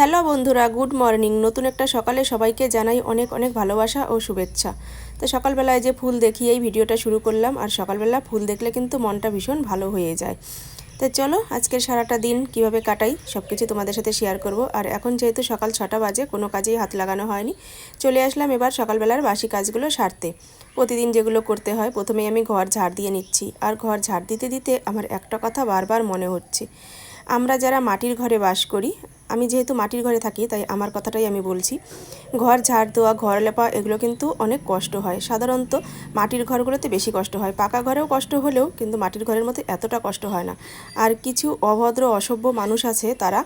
Hello বন্ধুরা, good morning. নতুন একটা সকালে সবাইকে জানাই অনেক অনেক ভালোবাসা ও শুভেচ্ছা। তো সকালবেলায় যে ফুল দেখিয়েই ভিডিওটা শুরু করলাম। আর সকালবেলা ফুল দেখলে কিন্তু মনটা ভীষণ ভালো হয়ে যায়। তো চলো, আজকের সারাটা দিন কীভাবে কাটাই সব কিছু তোমাদের সাথে শেয়ার করব। আর এখন যেহেতু সকাল ছটা বাজে, কোনো কাজেই হাত লাগানো হয়নি। চলে আসলাম এবার সকালবেলার বাসি কাজগুলো সারতে। প্রতিদিন যেগুলো করতে হয়, প্রথমেই আমি ঘর ঝাড় দিয়ে নিচ্ছি। আর ঘর ঝাড় দিতে দিতে আমার একটা কথা বারবার মনে হচ্ছে। আমরা যারা মাটির ঘরে বাস করি, আমি যেহেতু মাটির ঘরে থাকি, তাই আমার কথাটাই আমি বলছি। ঘর ঝাড় দেওয়া, ঘর লেপা, এগুলো কিন্তু অনেক কষ্ট হয়। সাধারণত মাটির ঘরগুলোতে বেশি কষ্ট হয়। পাকা ঘরেও কষ্ট হলেও কিন্তু মাটির ঘরের মধ্যে এতটা কষ্ট হয় না। আর কিছু অভদ্র, অসভ্য মানুষ আছে, তারা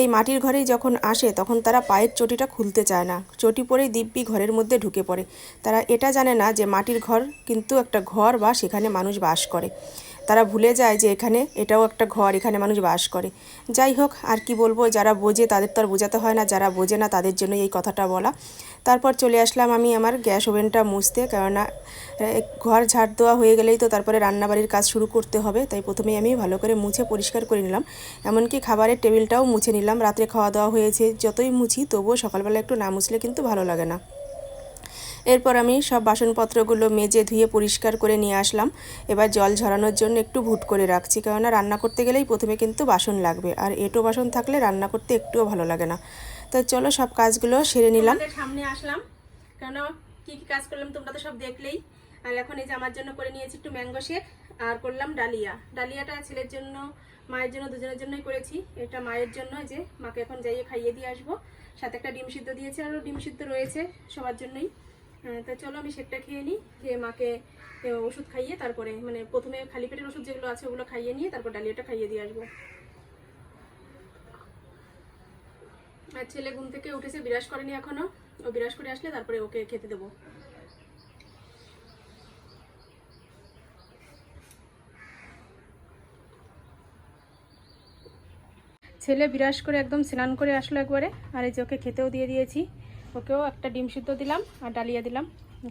এই মাটির ঘরেই যখন আসে, তখন তারা পায়ের চটিটা খুলতে চায় না। চটি পরেই দিব্যি ঘরের মধ্যে ঢুকে পড়ে। তারা এটা জানে না যে মাটির ঘর কিন্তু একটা ঘর বা সেখানে মানুষ বাস করে। তারা ভুলে যায় যে এখানে এটাও একটা ঘর, এখানে মানুষ বাস করে। যাই হোক, আর কি বলব, যারা বোঝে তাদের তো আর বোঝাতে হয় না, যারা বোঝে না তাদের জন্য এই কথাটা বলা। তারপর চলে আসলাম আমি আমার গ্যাস ওভেনটা মুছতে, কেননা ঘর ঝাড় দেওয়া হয়ে গেলেই তো তারপরে রান্নাবাড়ির কাজ শুরু করতে হবে, তাই প্রথমেই আমি ভালো করে মুছে পরিষ্কার করে নিলাম। এমনকি খাবারের টেবিলটাও মুছে নিলাম, রাত্রে খাওয়া দাওয়া হয়েছে, যতই মুছি তবুও সকালবেলা একটু না মুছলে কিন্তু ভালো লাগে না। এরপর আমি সব বাসনপত্রগুলো মেজে ধুয়ে পরিষ্কার করে নিয়ে আসলাম। এবার জল ঝরানোর জন্য একটু ভুট করে রাখছি, কেননা রান্না করতে গেলেই প্রথমে কিন্তু বাসন লাগবে, আর এটো বাসন থাকলে রান্না করতে একটুও ভালো লাগে না। তো চলো সব কাজগুলো সেরে নিলাম। সামনে আসলাম কেন কি কি কাজ করলাম তোমরা তো সব দেখলেই। আর এখন এই যে আমার জন্য করে নিয়েছি একটু ম্যাঙ্গো শেক আর করলাম ডালিয়া। ডালিয়াটা ছেলের জন্য, মায়ের জন্য, দুজনের জন্যই করেছি। এটা মায়ের জন্য যে মাকে এখন যাইয়ে খাইয়ে দিয়ে আসব। সাথে একটা ডিম সিদ্ধ দিয়েছে, আরও ডিম সিদ্ধ রয়েছে সবার জন্যই। তো চলো আমি সেটটা খেয়ে নিই, খেয়ে মাকে ওষুধ খাইয়ে তারপরে মানে প্রথমে খালি পেটের ওষুধ যেগুলো আছে ওগুলো খাইয়ে নিয়ে তারপর ডালিয়াটা খাইয়ে দিয়ে আসব। আর ছেলে ঘুম থেকে উঠেছে, বিরাজ করেনি এখনও। ও বিরাজ করে আসলে তারপরে ওকে খেতে দেবো। ছেলে বিরাজ করে একদম স্নান করে আসলো একবারে, আর এই যে ওকে খেতেও দিয়ে দিয়েছি। ওকেও একটা ডিম সিদ্ধ দিলাম আর ডালিয়া দিলাম।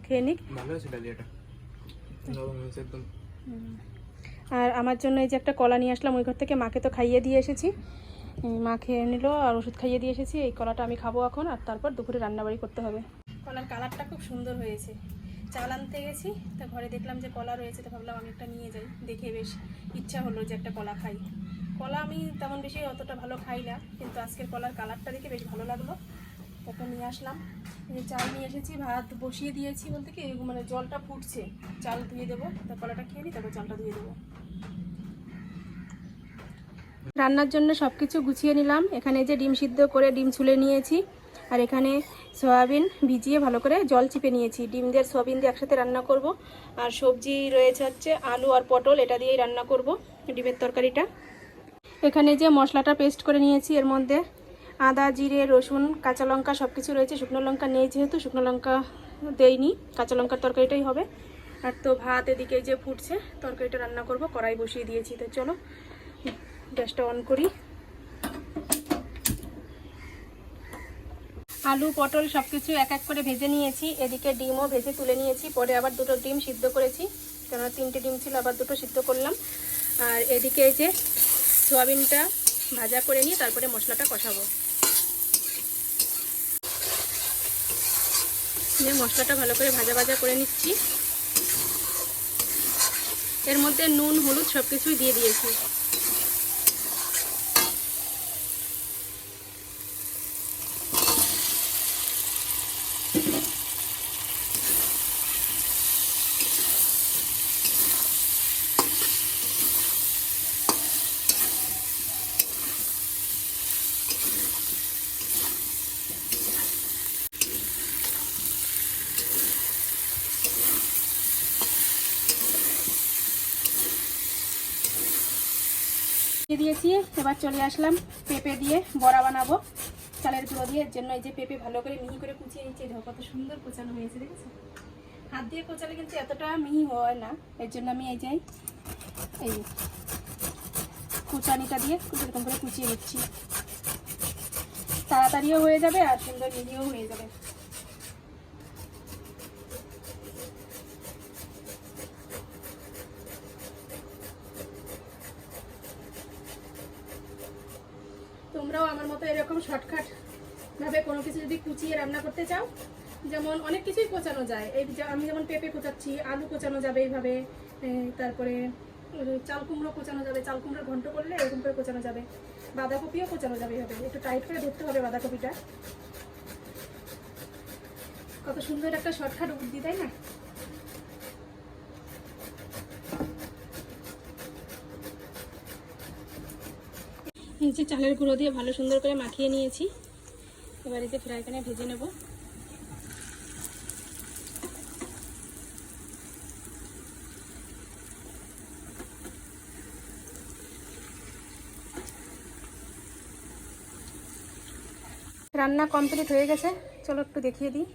খেয়ে নিক। ভালো আছে ডালিয়াটা। একদম। আর আমার জন্য এই যে একটা কলা নিয়ে আসলাম ওই ঘর থেকে মাকে তো খাইয়ে দিয়ে এসেছি। মা খেয়ে নিল আর ওষুধ খাইয়ে দিয়ে এসেছি। এই কলাটা আমি খাব এখন আর তারপর দুপুরে রান্নাবাড়ি করতে হবে। কলার কালারটা খুব সুন্দর হয়েছে। চাল আনতে গেছি তা ঘরে দেখলাম যে কলা রয়েছে তো ভাবলাম আমি একটা নিয়ে যাই। দেখে বেশ ইচ্ছা হলো যে একটা কলা খাই। কলা আমি তেমন বেশি অতটা ভালো খাই না কিন্তু আজকের কলার কালারটা দেখে বেশ ভালো লাগল। তারপর নিয়ে আসলাম। এই চাল নিয়ে এসেছি, ভাত বসিয়ে দিয়েছি বলতে কি মানে জলটা ফুটছে। চাল ধুয়ে দেবো তার কলাটা খেয়ে নিই তারপর চালটা ধুয়ে দেবো। রান্নার জন্য সব কিছু গুছিয়ে নিলাম। এখানে যে ডিম সিদ্ধ করে ডিম ছুলে নিয়েছি, আর এখানে সয়াবিন ভিজিয়ে ভালো করে জল চিপে নিয়েছি। ডিম দিয়ে সয়াবিন দিয়ে একসাথে রান্না করব। আর সবজি রয়েছে হচ্ছে আলু আর পটল, এটা দিয়েই রান্না করব, ডিমের তরকারিটা। এখানে যে মশলাটা পেস্ট করে নিয়েছি, এর মধ্যে আদা, জিরে, রসুন, কাঁচা লঙ্কা সব কিছু রয়েছে। শুকনো লঙ্কা নেই যেহেতু, শুকনো লঙ্কা দেইনি। কাঁচা লঙ্কার তরকারিটাই হবে। আর তো ভাত এদিকে যে ফুটছে, তরকারিটা রান্না করব, কড়াই বসিয়ে দিয়েছি। তো চলো, গ্যাসটা অন করি। আলু, পটল সব কিছু এক এক করে ভেজে নিয়েছি। এদিকে ডিমও ভেজে তুলে নিয়েছি। পরে আবার দুটো ডিম সিদ্ধ করেছি। কেননা তিনটে ডিম ছিল, আবার দুটো সিদ্ধ করলাম। আর এদিকে যে সোয়াবিনটা ভাজা করে নিয়ে তারপরে মশলাটা কষাবো। দিয়ে মশলাটা ভালো করে ভাজা ভাজা করে নিচ্ছি। এর মধ্যে নুন, হলুদ সব কিছুই দিয়ে দিয়েছি। দিয়ে দিয়েছি। এবার চলে আসলাম পেঁপে দিয়ে বড়া বানাবো। চালের গুঁড়ো দিয়ে, এর জন্য এই যে পেঁপে ভালো করে মিহি করে কুচিয়ে নিচ্ছে। কত সুন্দর কোচানো হয়েছে, দেখেছ? হাত দিয়ে কোচালে কিন্তু এতটা মিহি হয় না। এর জন্য আমি এই যে, এই কুচানিটা দিয়ে এরকম করে কুচিয়ে নিচ্ছি। তাড়াতাড়িও হয়ে যাবে আর সুন্দর মিহিও হয়ে যাবে তোমরাও আমার মতো এরকম শর্টকাট ভাবে কোনো কিছু যদি কুচিয়ে রান্না করতে চাও, যেমন অনেক কিছুই কোচানো যায়। এই আমি যেমন পেঁপে কোচাচ্ছি আলু কোচানো যাবে এইভাবে তারপরে চাল কুমড়ো কোচানো যাবে, চাল কুমড়ো ঘন্ট করলে এরকম করে কোচানো যাবে। বাঁধাকপিও কোচানো যাবে এইভাবে। একটু টাইট করে ধরতে হবে বাঁধাকপিটা। কত সুন্দর একটা শর্টকাট বুদ্ধি তাই না? যে চালের গুঁড়ো দিয়ে ভালো সুন্দর করে মাখিয়ে নিয়েছি। এবার এই যে ফ্রাই প্যানে ভেজে নেব। রান্না কমপ্লিট হয়ে গেছে। চলো একটু দেখিয়ে দিই।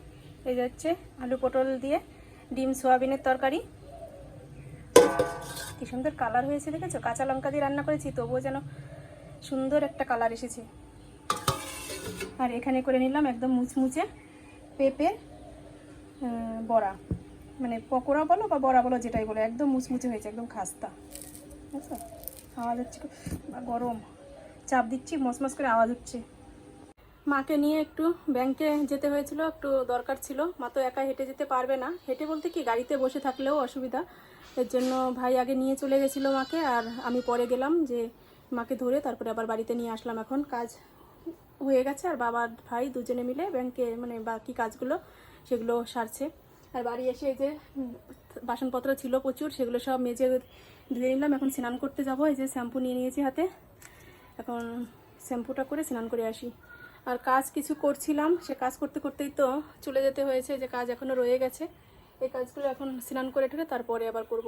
এই যাচ্ছে আলু পটল দিয়ে ডিম সোয়াবিনের তরকারি। কি সুন্দর কালার হয়েছে, দেখেছ? কাঁচা লঙ্কা দিয়ে রান্না করেছি, তবুও যেন সুন্দর একটা কালার এসেছে। আর এখানে করে নিলাম একদম মুচমুচে পেঁপে বড়া। মানে পকোড়া বলো বা বড়া বলো যেটাই বলো, একদম মুচমুচে হয়েছে, একদম খাস্তা। বুঝছ? আওয়াজ হচ্ছে গরম। চাপ দিচ্ছি মসমস করে আওয়াজ হচ্ছে। মাকে নিয়ে একটু ব্যাংকে যেতে হয়েছিল, একটু দরকার ছিল। মা তো একা হেঁটে যেতে পারবে না। হেঁটে বলতে কি, গাড়িতে বসে থাকলেও অসুবিধা। এর জন্য ভাই আগে নিয়ে চলে গেছিল মাকে, আর আমি পরে গেলাম যে মাকে ধরে তারপরে আবার বাড়িতে নিয়ে আসলাম এখন। কাজ হয়ে গেছে আর বাবার ভাই দুজনে মিলে ব্যাংকে মানে বাকি কাজগুলো সেগুলো সারছে। আর বাড়ি এসে এই যে বাসনপত্র ছিল প্রচুর, সেগুলো সব মেজে ধুয়ে নিলাম। এখন স্নান করতে যাব। এই যে শ্যাম্পু নিয়ে নিয়েছি হাতে। এখন শ্যাম্পুটা করে স্নান করে আসি। আর কাজ কিছু করছিলাম, সে কাজ করতে করতেই তো চলে যেতে হয়েছে, যে কাজ এখনও রয়ে গেছে। এই কাজগুলো এখন স্নান করে ঠেলে তারপরে আবার করব।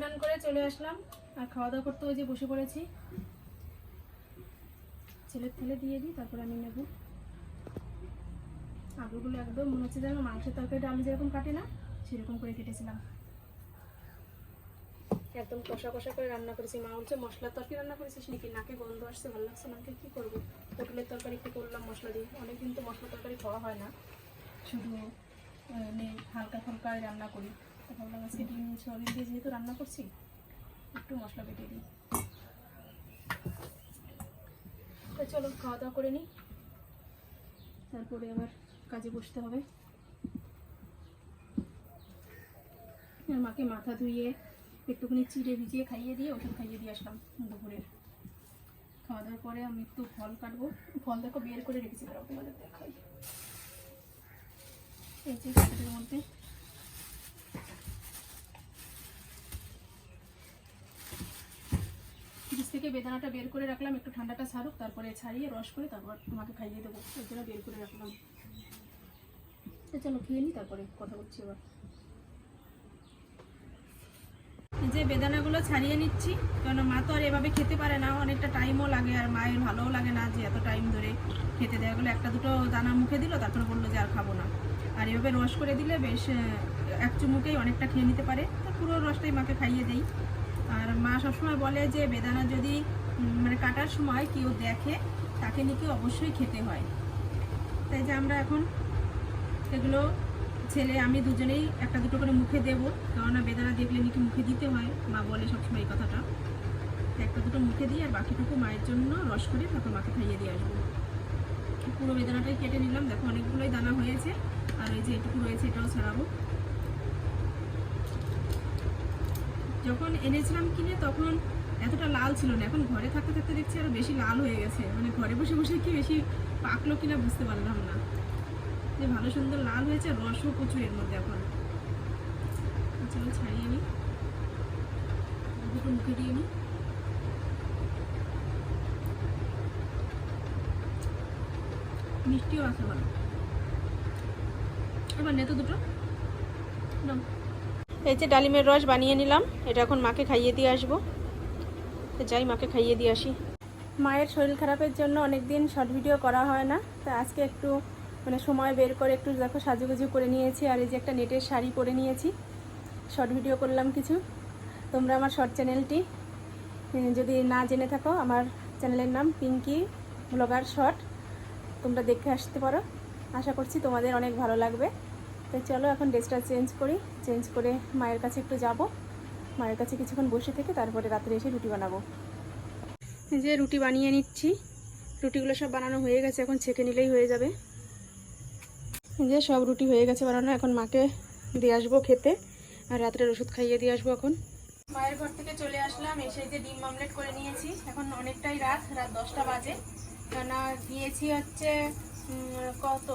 স্নান করে চলে আসলাম। আর খাওয়া দাওয়া করতে ওই যে বসে পড়েছি। ছেলের তেলে দিয়ে দিই, তারপর আমি নেব। আলুগুলো একদম মনে হচ্ছে যেন মাংসের তরকারিটা আমি যেরকম কাটি না, সেরকম করে কেটেছিলাম। একদম কষা কষা করে রান্না করেছি। মা বলছে, মশলার তরকারি রান্না করেছিস নাকি? নাকে গন্ধ আসছে, ভালো লাগছে নাকে কি করব? পটলের তরকারি একটু করলাম? মশলা দিয়ে। অনেকদিন তো মশলা তরকারি খাওয়া হয় না। শুধু হালকা ফুলকা রান্না করি। ভাবলাম আজকে ডিম সয়াবিন দিয়ে যেহেতু রান্না করছি, একটু মশলা বেটে দিই। তো চলো খাওয়া দাওয়া করে নিই। তারপরে আবার কাজে বসতে হবে। মাকে মাথা ধুইয়ে একটুখানি চিড়ে ভিজিয়ে খাইয়ে দিয়ে ওষুধ খাইয়ে দিয়ে আসলাম দুপুরের। খাওয়া দাওয়ার পরে আমি একটু ফল কাটবো। ফল দেখো বের করে রেখেছি তোমাদের দেখাই। এই যে মধ্যে থেকে বেদানাটা বের করে রাখলাম, একটু ঠান্ডাটা ছাড়ুক, তারপরে ছাড়িয়ে রস করে তারপর তোমাকে খাইয়ে দেবো। ওই জন্য বের করে রাখলাম। চলো খেয়ে নিই তারপরে কথা বলছি এবার যে বেদানাগুলো ছাড়িয়ে নিচ্ছি কারণ মা তো আর এভাবে খেতে পারে না, অনেকটা টাইমও লাগে আর মায়ের ভালোও লাগে না যে এত টাইম ধরে খেতে দেওয়া গেলো। একটা দুটো দানা মুখে দিল, তারপরে বলল যে আর খাব না। আর এভাবে রস করে দিলে বেশ এক চুমুকেই অনেকটা খেয়ে নিতে পারে। তো পুরো রসটাই মাকে খাইয়ে দেই। আর মা সবসময় বলে যে বেদানা যদি মানে কাটার সময় কেউ দেখে, তাকে নাকি অবশ্যই খেতে হয়। তাই যে আমরা এখন এগুলো ছেলে, আমি দুজনেই একটা দুটো করে মুখে দেবো। কেননা বেদানা দেখলে নাকি মুখে দিতে হয়, মা বলে সবসময় এই কথাটা। একটা দুটো মুখে দিই আর বাকিটুকু মায়ের জন্য রস করে তারপর মাকে খাইয়ে দিয়ে আসব। পুরো বেদানাটাই কেটে নিলাম। দেখো অনেকগুলোই দানা হয়েছে। আর এই যে এটুকু রয়েছে এটাও ছাড়াবো। যখন এনেছিলাম কিনে তখন এতটা লাল ছিল না। এখন ঘরে থাকতে থাকতে দেখছি আরও বেশি লাল হয়ে গেছে। মানে ঘরে বসে বসে কি বেশি পাকলো কিনা বুঝতে পারলাম না। যে ভালো সুন্দর লাল হয়েছে, রসও প্রচুর এর মধ্যে এখন। চলো ছাড়িয়ে নিই মুখে দিয়ে মিষ্টিও আছে ভালো এবার নেতো দুটো। নাও এই যে ডালিমের রস বানিয়ে নিলাম। এটা এখন মাকে খাইয়ে দিয়ে আসব। যাই, মাকে খাইয়ে দিয়ে আসি। মায়ের শরীর খারাপের জন্য অনেক দিন শর্ট ভিডিও করা হয় না। তা আজকে একটু মানে সময় বের করে একটু দেখো সাজুগুজু করে নিয়েছি, আর এই যে একটা নেটের শাড়ি পরে নিয়েছি। শর্ট ভিডিও করলাম কিছু। তোমরা আমার শর্ট চ্যানেলটি যদি না জেনে থাকো, আমার চ্যানেলের নাম পিঙ্কি ব্লগার শর্ট তোমরা দেখে আসতে পারো। আশা করছি তোমাদের অনেক ভালো লাগবে। তো চলো এখন ড্রেসটা চেঞ্জ করি। চেঞ্জ করে মায়ের কাছে একটু যাব। মায়ের কাছে কিছুক্ষণ বসে থেকে তারপরে রাত্রে এসে রুটি বানাবো। যে রুটি বানিয়ে নিচ্ছি। রুটিগুলো সব বানানো হয়ে গেছে, এখন ছেঁকে নিলেই হয়ে যাবে। যে সব রুটি হয়ে গেছে বানানো, এখন মাকে দিয়ে আসব খেতে। আর রাত্রের ওষুধ খাইয়ে দিয়ে আসব এখন। মায়ের ঘর থেকে চলে আসলাম, এসে যে ডিম অমলেট করে নিয়েছি। এখন অনেকটাই রাত রাত দশটা বাজে। কেননা গিয়েছি হচ্ছে কত?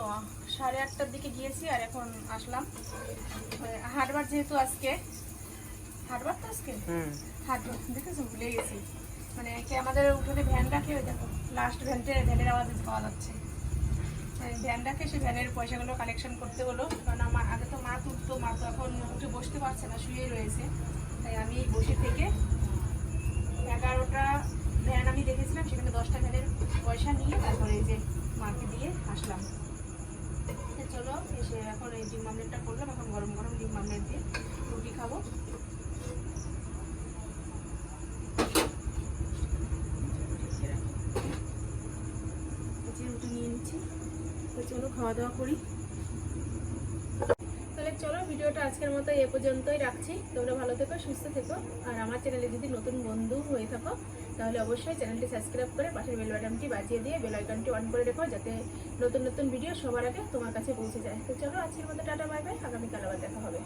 সাড়ে আটটার দিকে গিয়েছি আর এখন আসলাম। হাটবার যেহেতু আজকে হাটবার তো আজকে? হুম। হাটবার দেখেছ? ভুলে গেছি। মানে কি আমাদের উঠোনে ভ্যান রাখে ওই দেখো লাস্ট ভ্যানটে ভ্যানের আওয়াজ পাওয়া যাচ্ছে। মানে ভ্যান রাখে সে ভ্যানের পয়সাগুলো কালেকশন করতে হলো। কারণ আমার আগে তো মা তুলতো মা তো এখন উঠে বসতে পারছে না শুয়েই রয়েছে। তাই আমি বসে থেকে এগারোটা ভ্যান আমি দেখেছিলাম সেখানে দশটা ভ্যানের পয়সা নিয়ে তারপরে এই যে মাকে দিয়ে আসলাম তো চলো এসে এখন এই ডিম আমলেটটা করলাম, এখন গরম গরম ডিম আমলেট দিয়ে রুটি খাব। রুটি নিয়ে নিচ্ছি। তো চলো খাওয়া দাওয়া করি। তাহলে চলো, ভিডিওটা আজকের মতো এ পর্যন্তই রাখছি। তোমরা ভালো থেকো, সুস্থ থেকো। আর আমার চ্যানেলে যদি নতুন বন্ধু হয়ে থাকো তাহলে অবশ্যই চ্যানেলটি সাবস্ক্রাইব করে পাশের বেল বাটনটি বাজিয়ে দিয়ে বেল আইকনটি অন করে রেখো যাতে নতুন নতুন ভিডিও সবার আগে তোমার কাছে পৌঁছে যায়। তো চলো আজকের মতো টাটা, বাই বাই। আগামীকাল আবার দেখা হবে।